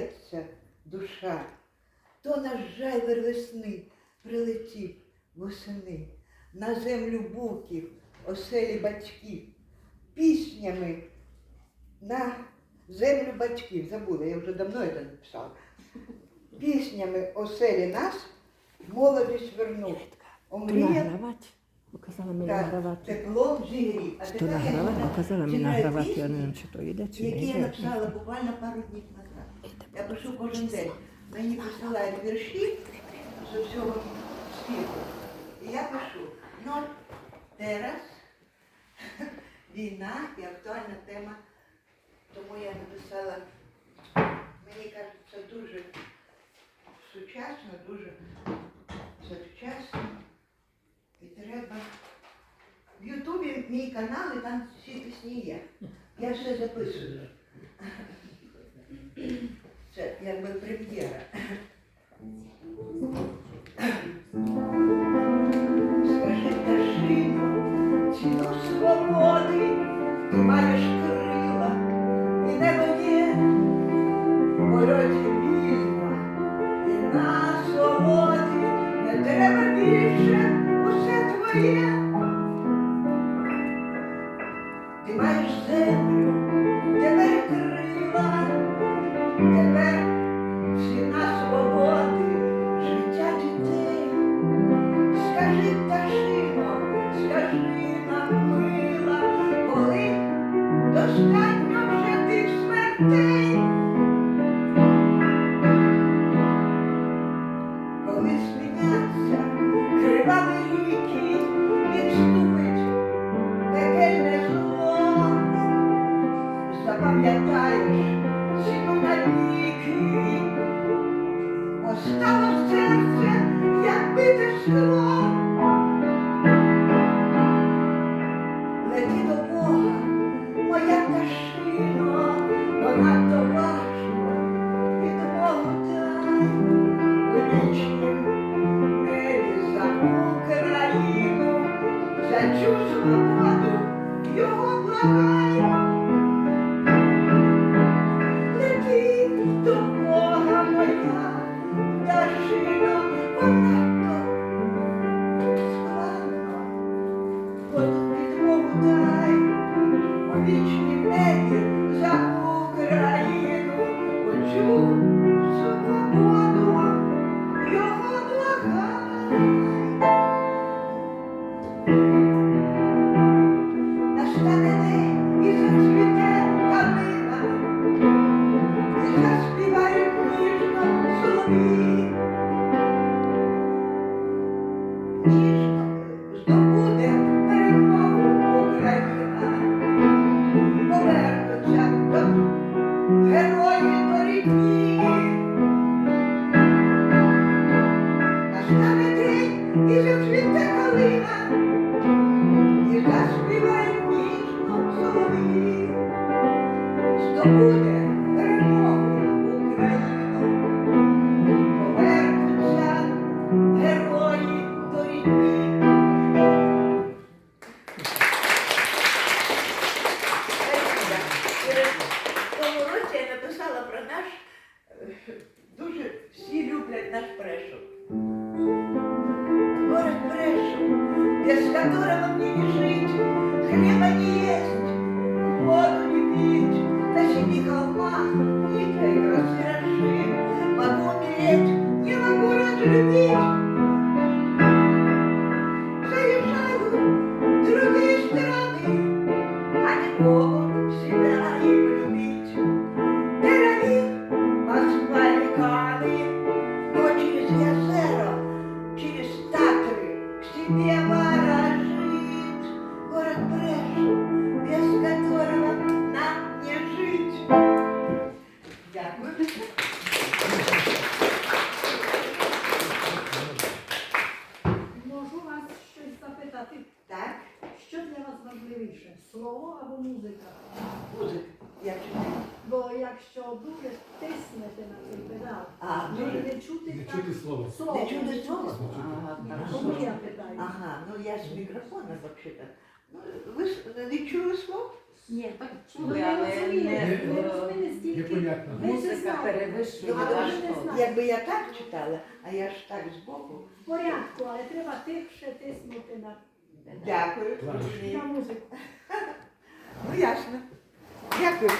б'ється душа, то наш жайвер весни прилетів восени на землю буків, оселі батьків, піснями на землю батьків. Забула, я вже давно це написала. Піснями оселі нас молодість вернув. Награвати. Показала мені так, награвати. теплом зігрів. А То тепер я показала мені читаю награвати, я не знаю, чи то йде, чи не які я йде. написала буквально пару днів назад. Я пишу кожен день. Мені присилають вірші з усього світу. І я пишу. Ну, зараз війна і актуальна тема. Тому я написала, мені кажеться, дуже сучасно, дуже завчасно. І треба. В Ютубі мій канал, і там всі пісні є. Я все записую. Це якби прем'єра. Скажи, пташино, ціну свободи, маєш остало серце, як бите скло. Thank you. День time. Запитати, Так, що для вас важливіше, слово або музика? Музика. я читаю. Бо якщо дуже тиснете на цей педал, А, не, не чути Не так чути слово. слово. Не чути слово? Ага, Тому я питаю. Ага, ну я ж мікрофона вообще-то. Ну, ви ж не чули слов? Ні. Так Ну, ви але розумієте, не, ви не розумієте, стільки. Непонятно. Ви ж музика знаєте. перевищує не знаю. Якби я так читала, а я ж так збоку. В порядку, але треба тихше тиснути на, Дякую. На музику. Ну ясно. Дякую.